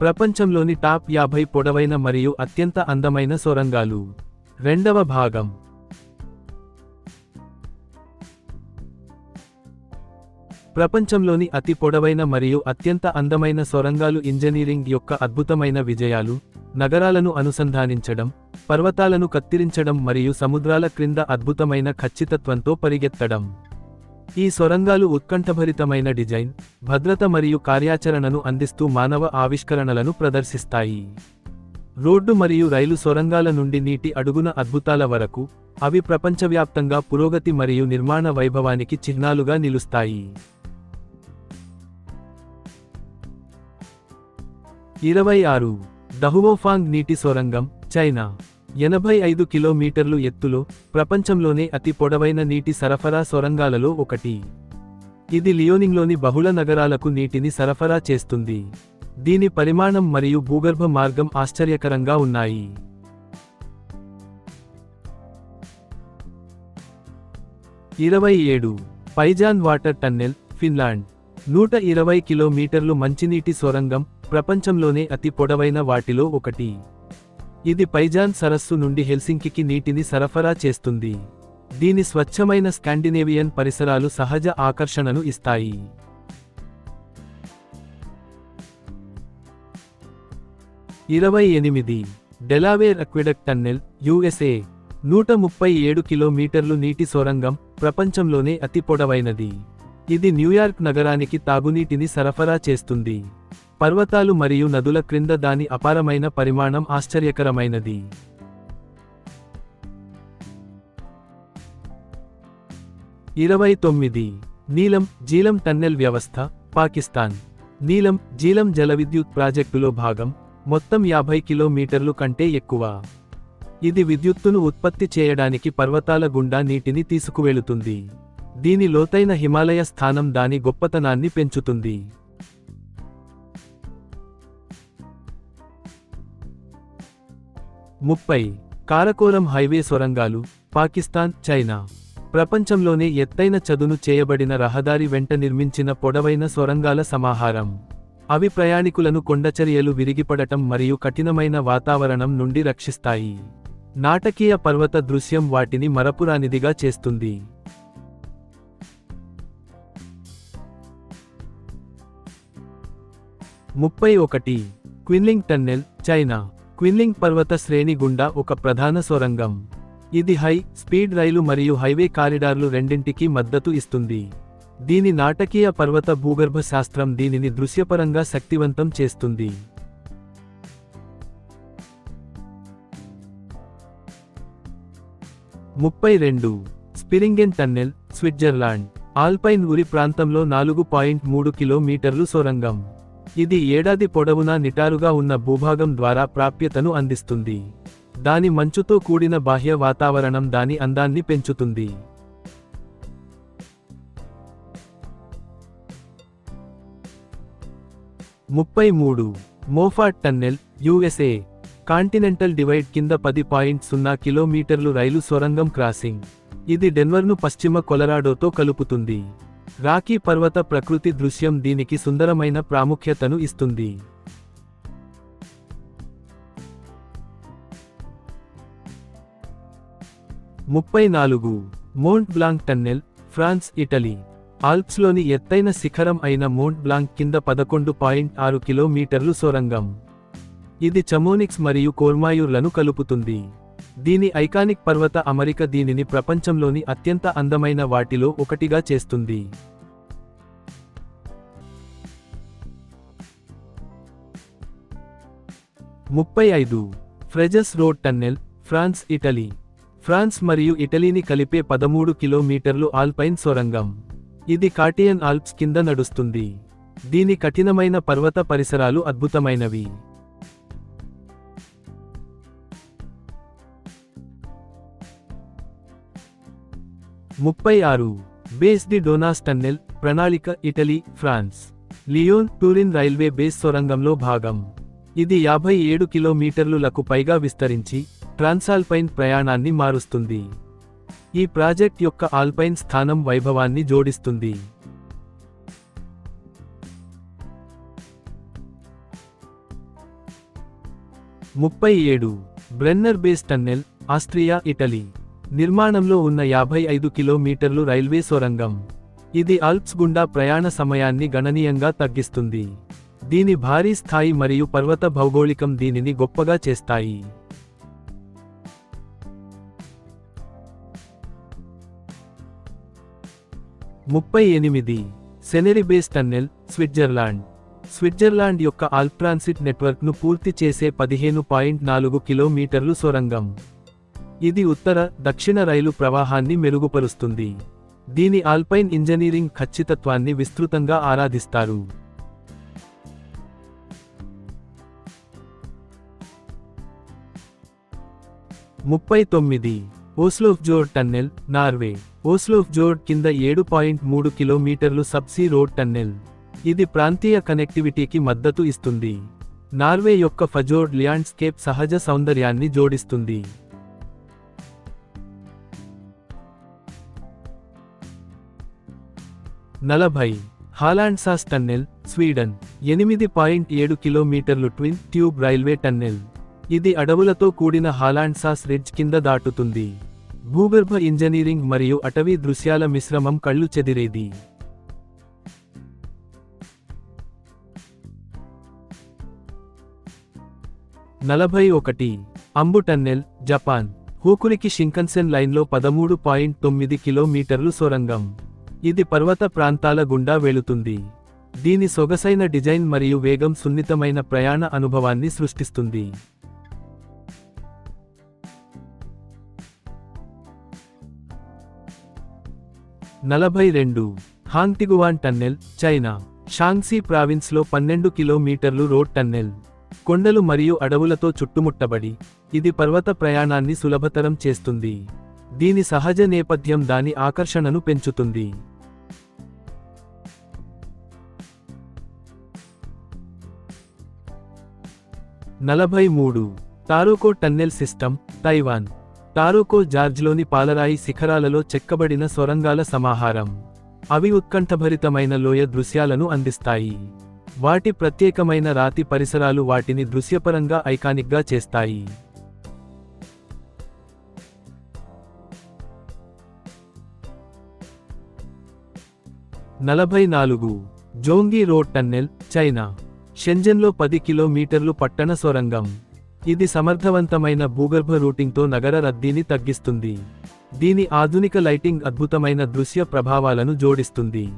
ప్రపంచంలోని టాప్ యాభై పొడవైన మరియు అత్యంత అందమైన సొరంగాలు. రెండవ భాగం. ప్రపంచంలోని అతి పొడవైన మరియు అత్యంత అందమైన సొరంగాలు ఇంజనీరింగ్ యొక్క అద్భుతమైన విజయాలు నగరాలను అనుసంధానించడం పర్వతాలను కత్తిరించడం మరియు సముద్రాల క్రింద అద్భుతమైన ఖచ్చితత్వంతో పరిగెత్తడం. ఈ సొరంగాలు ఉత్కంఠభరితమైన డిజైన్ భద్రత మరియు కార్యాచరణను అందిస్తూ మానవ ఆవిష్కరణలను ప్రదర్శిస్తాయి. రోడ్డు మరియు రైలు సొరంగాల నుండి నీటి అడుగున అద్భుతాల వరకు అవి ప్రపంచవ్యాప్తంగా పురోగతి మరియు నిర్మాణ వైభవానికి చిహ్నాలుగా నిలుస్తాయి. ఇరవై ఆరు. దహువోఫాంగ్ నీటి సొరంగం చైనా. ఎనభై ఐదు కిలోమీటర్లు ఎత్తులో ప్రపంచంలోనే అతి పొడవైన నీటి సరఫరా సొరంగాలలో ఒకటి. ఇది లియోనింగ్లోని బహుళ నగరాలకు నీటిని సరఫరా చేస్తుంది. దీని పరిమాణం మరియు భూగర్భ మార్గం ఆశ్చర్యకరంగా ఉన్నాయి. ఇరవై ఏడు. Paijanne water tunnel Finland. నూట ఇరవై కిలోమీటర్లు మంచినీటి సొరంగం ప్రపంచంలోనే అతి పొడవైన వాటిలో ఒకటి. ఇది పైజాన్ సరస్సు నుండి హెల్సింకికి నీటిని సరఫరా చేస్తుంది. దీని స్వచ్ఛమైన స్కాండినేవియన్ పరిసరాలు సహజ ఆకర్షణను ఇస్తాయి. ఇరవై ఎనిమిది. డెలావేర్ అక్విడక్ టన్నెల్ యుఎస్ఏ నూట ముప్పై ఏడు కిలోమీటర్లు నీటి సొరంగం ప్రపంచంలోనే అతి పొడవైనది. ఇది న్యూయార్క్ నగరానికి తాగునీటిని సరఫరా చేస్తుంది. పర్వతాలు మరియు నదుల క్రింద దాని అపారమైన పరిమాణం ఆశ్చర్యకరమైనది. ఇరవై తొమ్మిది. నీలం జీలం టన్నెల్ వ్యవస్థ పాకిస్తాన్. నీలం జీలం జలవిద్యుత్ ప్రాజెక్టులో భాగం మొత్తం యాభై కిలోమీటర్లు కంటే ఎక్కువ. ఇది విద్యుత్తును ఉత్పత్తి చేయడానికి పర్వతాల గుండా నీటిని తీసుకువెళుతుంది. దీని లోతైన హిమాలయ స్థానం దాని గొప్పతనాన్ని పెంచుతుంది. ముప్పై. కారకోరం హైవే సొరంగాలు పాకిస్తాన్ చైనా. ప్రపంచంలోనే ఎత్తైన చదును చేయబడిన రహదారి వెంట నిర్మించిన పొడవైన సొరంగాల సమాహారం. అవి ప్రయాణికులను కొండచర్యలు విరిగిపడటం మరియు కఠినమైన వాతావరణం నుండి రక్షిస్తాయి. నాటకీయ పర్వత దృశ్యం వాటిని మరపురానిదిగా చేస్తుంది. ముప్పై ఒకటి. క్విన్లింగ్ టన్నెల్ చైనా. క్విన్లింగ్ పర్వత శ్రేణి గుండా ఒక ప్రధాన సొరంగం. ఇది హై స్పీడ్ రైలు మరియు హైవే కారిడార్లు రెండింటికి మద్దతు ఇస్తుంది. దీని నాటకీయ పర్వత భూగర్భ శాస్త్రం దీనిని దృశ్యపరంగా శక్తివంతం చేస్తుంది. ముప్పై రెండు. Spiringen tunnel Switzerland Alpine Uri ప్రాంతంలో నాలుగు పాయింట్ మూడు కిలోమీటర్లు సొరంగం. ఇది ఏడాది పొడవునా నిటారుగా ఉన్న భూభాగం ద్వారా ప్రాప్యతను అందిస్తుంది. దాని మంచుతో కూడిన బాహ్య వాతావరణం దాని అందాన్ని పెంచుతుంది. ముప్పై మూడు. Moffat tunnel USA. Continental divide కింద పది పాయింట్ సున్నా కిలోమీటర్లు రైలు సొరంగం క్రాసింగ్. ఇది డెన్వర్ను పశ్చిమ కొలరాడోతో కలుపుతుంది. రాకీ పర్వత ప్రకృతి దృశ్యం దీనికి సుందరమైన ప్రాముఖ్యతను ఇస్తుంది. ముప్పై నాలుగు. Mont Blanc tunnel France Italy. ఆల్ప్స్లోని ఎత్తైన శిఖరం అయిన మోంట్ బ్లాంక్ కింద పదకొండు పాయింట్ ఆరు కిలోమీటర్లు సొరంగం. ఇది చమోనిక్స్ మరియు కోర్మాయూర్లను కలుపుతుంది. దీని ఐకానిక్ పర్వత అమరిక దీనిని ప్రపంచంలోని అత్యంత అందమైన వాటిలో ఒకటిగా చేస్తుంది. ముప్పై ఐదు. Frejus road tunnel France Italy. France మరియు ఇటలీని కలిపే పదమూడు కిలోమీటర్లు ఆల్పైన్ సొరంగం. ఇది కాటియన్ ఆల్ప్స్ కింద నడుస్తుంది. దీని కఠినమైన పర్వత పరిసరాలు అద్భుతమైనవి. ముప్పై ఆరు. బేస్ ది డోనాస్ టన్నెల్ ప్రణాళిక Italy France. Lyon Turin railway base సొరంగంలో భాగం. ఇది యాభై ఏడు కిలోమీటర్లులకు పైగా విస్తరించి ట్రాన్సాల్పైన్ ప్రయాణాన్ని మారుస్తుంది. ఈ ప్రాజెక్ట్ యొక్క ఆల్పైన్ స్థానం వైభవాన్ని జోడిస్తుంది. ముప్పై ఏడు. Brenner base tunnel Austria Italy. నిర్మాణంలో ఉన్న యాభై ఐదు కిలోమీటర్లు రైల్వే సొరంగం. ఇది ఆల్ప్స్ గుండా ప్రయాణ సమయాన్ని గణనీయంగా తగ్గిస్తుంది. దీని భారీ స్థాయి మరియు పర్వత భౌగోళికం దీనిని గొప్పగా చేస్తాయి. ముప్పై ఎనిమిది సెనెరిబేస్ టన్నెల్ స్విట్జర్లాండ్. స్విట్జర్లాండ్ యొక్క ఆల్ట్రాన్సిట్ నెట్వర్క్ను పూర్తి చేసే పదిహేను పాయింట్ నాలుగు కిలోమీటర్లు సొరంగం. ఇది ఉత్తర దక్షిణ రైలు ప్రవాహాన్ని మెరుగుపరుస్తుంది. దీని ఆల్పైన్ ఇంజనీరింగ్ ఖచ్చితత్వాన్ని విస్తృతంగా ఆరాధిస్తారు. ముప్పై తొమ్మిది. ఓస్లోఫ్జోర్ టన్నెల్ నార్వే. ఓస్లోఫ్జోర్ కింద ఏడు పాయింట్ మూడు కిలోమీటర్లు సబ్సీ రోడ్ టన్నెల్. ఇది ప్రాంతీయ కనెక్టివిటీకి మద్దతు ఇస్తుంది. నార్వే యొక్క ఫజోడ్ ల్యాండ్స్కేప్ సహజ సౌందర్యాన్ని జోడిస్తుంది. నలభై. Hallandsas tunnel Sweden. ఎనిమిది పాయింట్ ఏడు కిలోమీటర్లు ట్విన్ ట్యూబ్ రైల్వే టన్నెల్. ఇది అడవులతో కూడిన హాలాండ్సాస్ రిడ్జ్ కింద దాటుతుంది. భూగర్భ ఇంజనీరింగ్ మరియు అటవీ దృశ్యాల మిశ్రమం కళ్ళు చెదిరేది. నలభై ఒకటి. అంబు టన్నెల్ జపాన్. హూకురికి షింకన్సెన్ లైన్లో పదమూడు పాయింట్ తొమ్మిది కిలోమీటర్లు సొరంగం. ఇది పర్వత ప్రాంతాల గుండా వెళుతుంది. దీని సొగసైన డిజైన్ మరియు వేగం సున్నితమైన ప్రయాణ అనుభవాన్ని సృష్టిస్తుంది. నలభై రెండు. హాంగ్టిగువాన్ టన్నెల్ చైనా. షాంగ్సీ ప్రావిన్స్లో పన్నెండు కిలోమీటర్లు రోడ్ టన్నెల్. కొండలు మరియు అడవులతో చుట్టుముట్టబడి ఇది పర్వత ప్రయాణాన్ని సులభతరం చేస్తుంది. దీని సహజ నేపథ్యం దాని ఆకర్షణను పెంచుతుంది. నలభై మూడు. Taroko tunnel system Taiwan. Taroko జార్జ్లోని పాలరాయి శిఖరాలలో చెక్కబడిన సొరంగాల సమాహారం. అవి ఉత్కంఠభరితమైన లోయ దృశ్యాలను అందిస్తాయి. వాటి ప్రత్యేకమైన రాతి పరిసరాలు వాటిని దృశ్యపరంగా ఐకానిక్గా చేస్తాయి. నలభై నాలుగు. జోంగి రోడ్ టన్నెల్ చైనా. షెంజన్లో పది కిలోమీటర్లు పట్టణ సొరంగం ఇది సమర్థవంతమైన భూగర్భ రూటింగ్తో నగర రద్దీని తగ్గిస్తుంది. దీని ఆధునిక లైటింగ్ అద్భుతమైన దృశ్య ప్రభావాలను జోడిస్తుంది.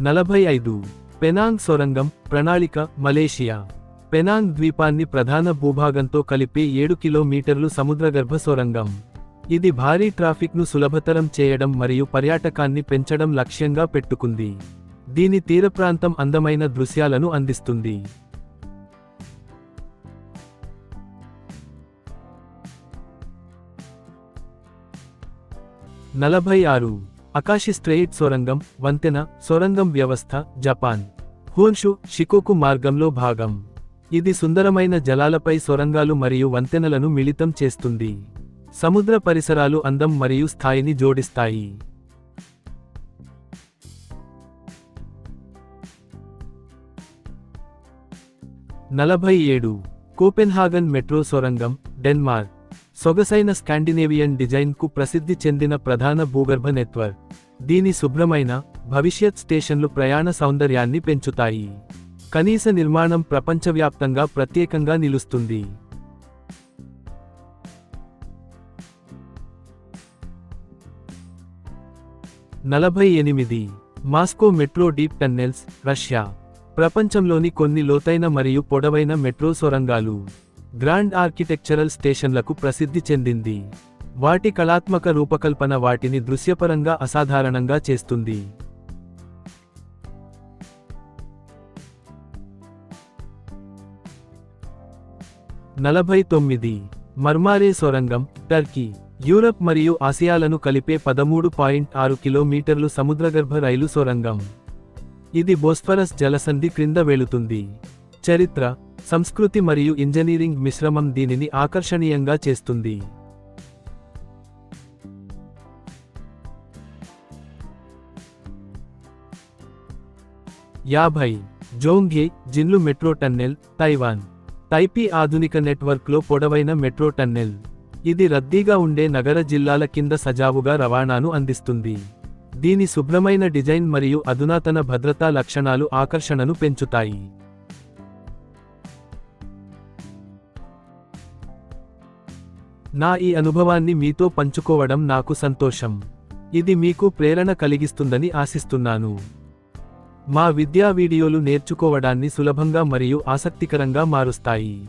నలభై ఐదు. పెనాంగ్ సొరంగం ప్రణాళిక మలేషియా. పెనాంగ్ ద్వీపాన్ని ప్రధాన భూభాగంతో కలిపే ఏడు కిలోమీటర్లు సముద్రగర్భ సొరంగం ఇది భారీ ట్రాఫిక్ను సులభతరం చేయడం మరియు పర్యాటకాన్ని పెంచడం లక్ష్యంగా పెట్టుకుంది. దీని తీరప్రాంతం అందమైన దృశ్యాలను అందిస్తుంది. నలభై ఆరు. అకాశి స్ట్రెయిట్ సొరంగం వంతెన సొరంగం వ్యవస్థ జపాన్. హోన్షు షికోకు మార్గంలో భాగం. ఇది సుందరమైన జలాలపై సొరంగాలు మరియు వంతెనలను మిళితం చేస్తుంది. సముద్ర పరిసరాలు అందం మరియు స్థాయిని జోడిస్తాయి. నలభై ఏడు. కోపెన్హాగన్ మెట్రో సొరంగం డెన్మార్క్. సొగసైన స్కాండినేవియన్ డిజైన్కు ప్రసిద్ధి చెందిన ప్రధాన భూగర్భ నెట్వర్క్. దీని శుభ్రమైన భవిష్యత్ స్టేషన్లు ప్రయాణ సౌందర్యాన్ని పెంచుతాయి. కనీస నిర్మాణం ప్రపంచవ్యాప్తంగా ప్రత్యేకంగా నిలుస్తుంది. నలభై ఎనిమిది. Moscow metro deep tunnels Russia. ప్రపంచంలోని కొన్ని లోతైన మరియు పొడవైన మెట్రో సొరంగాలు. గ్రాండ్ ఆర్కిటెక్చరల్ స్టేషన్లకు ప్రసిద్ధి చెందింది. వాటి కళాత్మక రూపకల్పన వాటిని దృశ్యపరంగా అసాధారణంగా చేస్తుంది. నలభై తొమ్మిది. మర్మారే సొరంగం టర్కీ. యూరప్ మరియు ఆసియాలను కలిపే పదమూడు పాయింట్ ఆరు కిలోమీటర్లు సముద్రగర్భ రైలు సొరంగం. ఇది బోస్ఫరస్ జలసంధి క్రింద వెళుతుంది. చరిత్ర సంస్కృతి మరియు ఇంజనీరింగ్ మిశ్రమం దీనిని ఆకర్షణీయంగా చేస్తుంది. యాభై జోంగ్యే జిన్లు మెట్రో టన్నెల్ తైవాన్. టైపీ ఆధునిక నెట్వర్క్లో పొడవైన మెట్రో టన్నెల్. ఇది రద్దీగా ఉండే నగర జిల్లాల కింద సజావుగా రవాణాను అందిస్తుంది. దీని శుభ్రమైన డిజైన్ మరియు అధునాతన భద్రతా లక్షణాలు ఆకర్షణను పెంచుతాయి. నా ఈ అనుభవాన్ని మీతో పంచుకోవడం నాకు సంతోషం. ఇది మీకు ప్రేరణ కలిగిస్తుందని ఆశిస్తున్నాను. మా విద్యా వీడియోలు నేర్చుకోవడాన్ని సులభంగా మరియు ఆసక్తికరంగా మారుస్తాయి.